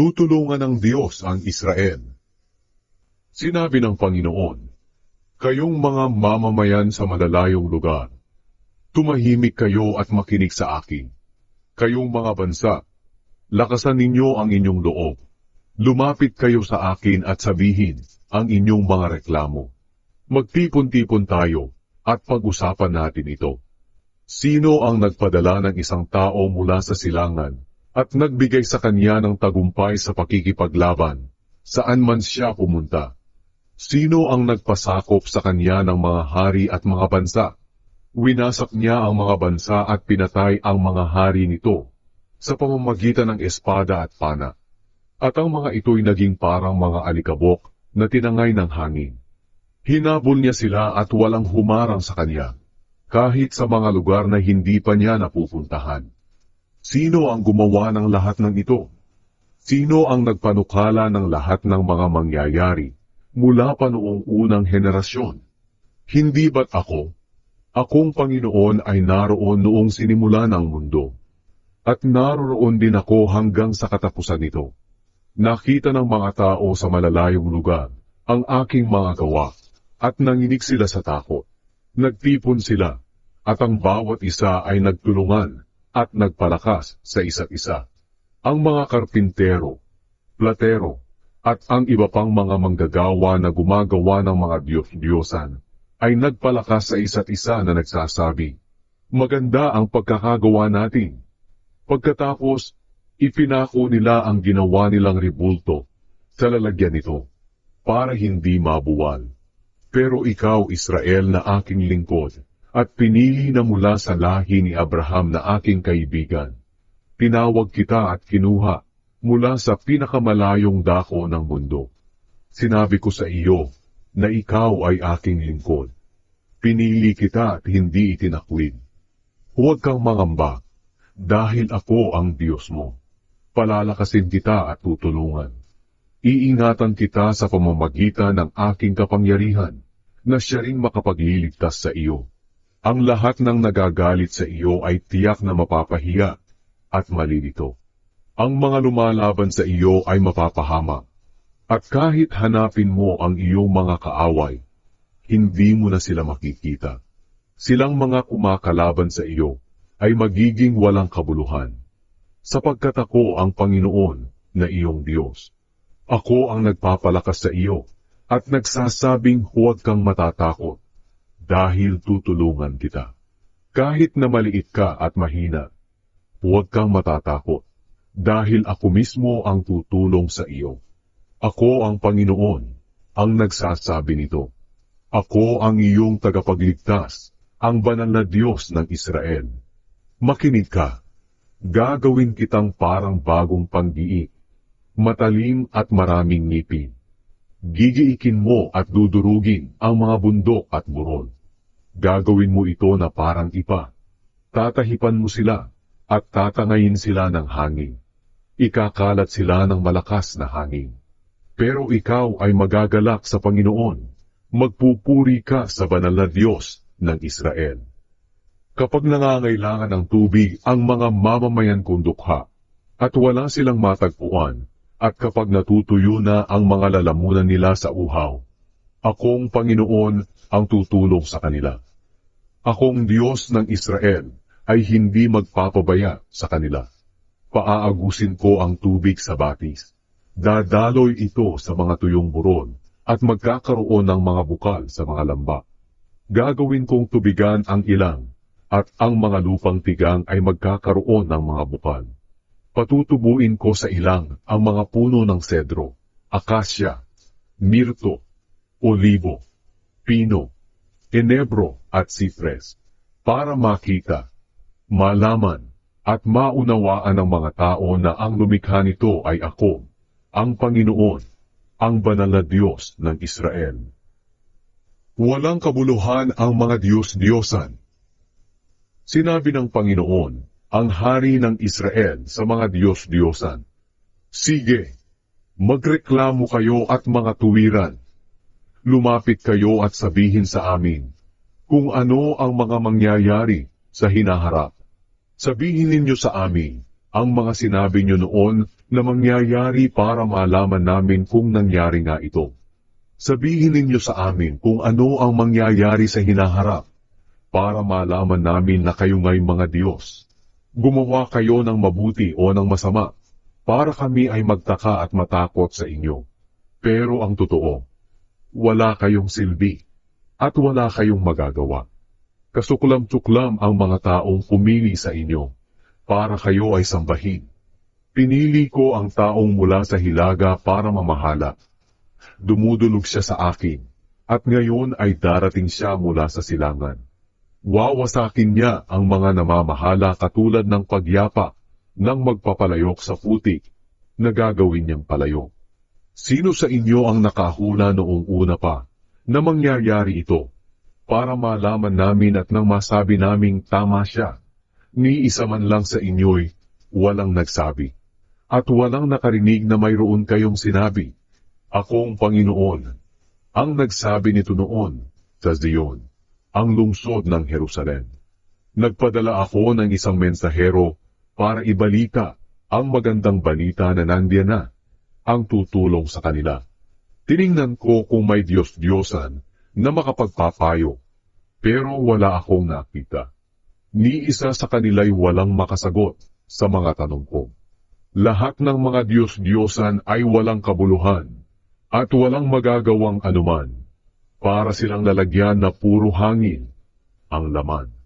Tutulungan ng Diyos ang Israel. Sinabi ng Panginoon, Kayong mga mamamayan sa malalayong lugar, tumahimik kayo at makinig sa akin. Kayong mga bansa, lakasan ninyo ang inyong loob. Lumapit kayo sa akin at sabihin ang inyong mga reklamo. Magtipon-tipon tayo at pag-usapan natin ito. Sino ang nagpadala ng isang tao mula sa silangan at nagbigay sa kanya ng tagumpay sa pakikipaglaban, saan man siya pumunta? Sino ang nagpasakop sa kanya ng mga hari at mga bansa? Winasak niya ang mga bansa at pinatay ang mga hari nito sa pamamagitan ng espada at pana. At ang mga ito'y naging parang mga alikabok na tinangay ng hangin. Hinabol niya sila at walang humarang sa kanya, kahit sa mga lugar na hindi pa niya napupuntahan. Sino ang gumawa ng lahat ng ito? Sino ang nagpanukala ng lahat ng mga mangyayari mula pa noong unang henerasyon? Hindi ba't ako? Akong Panginoon ay naroon noong sinimula ng mundo. At naroon din ako hanggang sa katapusan nito. Nakita ng mga tao sa malalayong lugar ang aking mga gawa at nanginig sila sa takot. Nagtipon sila at ang bawat isa ay nagtulungan at nagpalakas sa isa't isa. Ang mga karpintero, platero, at ang iba pang mga manggagawa na gumagawa ng mga Diyos-Diyosan ay nagpalakas sa isa't isa na nagsasabi, Maganda ang pagkakagawa natin. Pagkatapos, ipinako nila ang ginawa nilang ribulto sa lalagyan nito para hindi mabuwal. Pero ikaw, Israel, na aking lingkod, at pinili na mula sa lahi ni Abraham na aking kaibigan. Tinawag kita at kinuha mula sa pinakamalayong dako ng mundo. Sinabi ko sa iyo na ikaw ay aking lingkod. Pinili kita at hindi itinakwid. Huwag kang mangamba, dahil ako ang Diyos mo. Palalakasin kita at tutulungan. Iingatan kita sa pamamagitan ng aking kapangyarihan, na siya ring makapagliligtas sa iyo. Ang lahat ng nagagalit sa iyo ay tiyak na mapapahiya at malilito. Ang mga lumalaban sa iyo ay mapapahama. At kahit hanapin mo ang iyong mga kaaway, hindi mo na sila makikita. Silang mga kumakalaban sa iyo ay magiging walang kabuluhan. Sapagkat ako ang Panginoon na iyong Diyos. Ako ang nagpapalakas sa iyo at nagsasabing huwag kang matatakot dahil tutulungan kita. Kahit na maliit ka at mahina, huwag kang matatakot dahil ako mismo ang tutulong sa iyo. Ako ang Panginoon, ang nagsasabi nito. Ako ang iyong tagapagligtas, ang banal na Diyos ng Israel. Makinig ka, gagawin kitang parang bagong panggiik, matalim at maraming ngipin. Gigiikin mo at dudurugin ang mga bundok at burol. Gagawin mo ito na parang ipa. Tatahipan mo sila at tatangayin sila ng hangin. Ikakalat sila ng malakas na hangin. Pero ikaw ay magagalak sa Panginoon. Magpupuri ka sa banal na Diyos ng Israel. Kapag nangangailangan ng tubig ang mga mamamayan kong dukha, at wala silang matagpuan, at kapag natutuyo na ang mga lalamunan nila sa uhaw, akong Panginoon ang tutulong sa kanila. Akong Diyos ng Israel ay hindi magpapabaya sa kanila. Paaagusin ko ang tubig sa batis. Dadaloy ito sa mga tuyong buron at magkakaroon ng mga bukal sa mga lamba. Gagawin kong tubigan ang ilang at ang mga lupang tigang ay magkakaroon ng mga bukal. Patutubuin ko sa ilang ang mga puno ng sedro, akasya, mirto, olibo, pino, enebro at sipres, para makita, malaman, at maunawaan ng mga tao na ang lumikha nito ay ako, ang Panginoon, ang banal na Diyos ng Israel. Walang kabuluhan ang mga Diyos-Diyosan. Sinabi ng Panginoon, ang hari ng Israel sa mga Diyos-Diyosan. Sige, magreklamo kayo at mga tuwiran. Lumapit kayo at sabihin sa amin kung ano ang mga mangyayari sa hinaharap. Sabihin ninyo sa amin ang mga sinabi niyo noon na mangyayari para malaman namin kung nangyari nga ito. Sabihin ninyo sa amin kung ano ang mangyayari sa hinaharap para malaman namin na kayo nga'y mga Diyos. Gumawa kayo ng mabuti o ng masama para kami ay magtaka at matakot sa inyo. Pero ang totoo, wala kayong silbi at wala kayong magagawa. Kasuklam-tuklam ang mga taong pumili sa inyo para kayo ay sambahin. Pinili ko ang taong mula sa hilaga para mamahala. Dumudulog siya sa akin, at ngayon ay darating siya mula sa silangan. Wawasakin niya ang mga namamahala katulad ng pagyapa ng magpapalayok sa putik na gagawin niyang palayok. Sino sa inyo ang nakahula noong una pa na mangyayari ito para malaman namin at nang masabi naming tama siya? Ni isa man lang sa inyo'y walang nagsabi at walang nakarinig na mayroon kayong sinabi, Akong Panginoon, ang nagsabi nito noon sa Zion, ang lungsod ng Jerusalem. Nagpadala ako ng isang mensahero para ibalita ang magandang balita na nandiyan na, ang tutulong sa kanila. Tiningnan ko kung may Diyos-Diyosan na makapagpapayo, pero wala akong nakita. Ni isa sa kanila'y walang makasagot sa mga tanong ko. Lahat ng mga Diyos-Diyosan ay walang kabuluhan at walang magagawang anuman para silang lalagyan na puro hangin ang laman.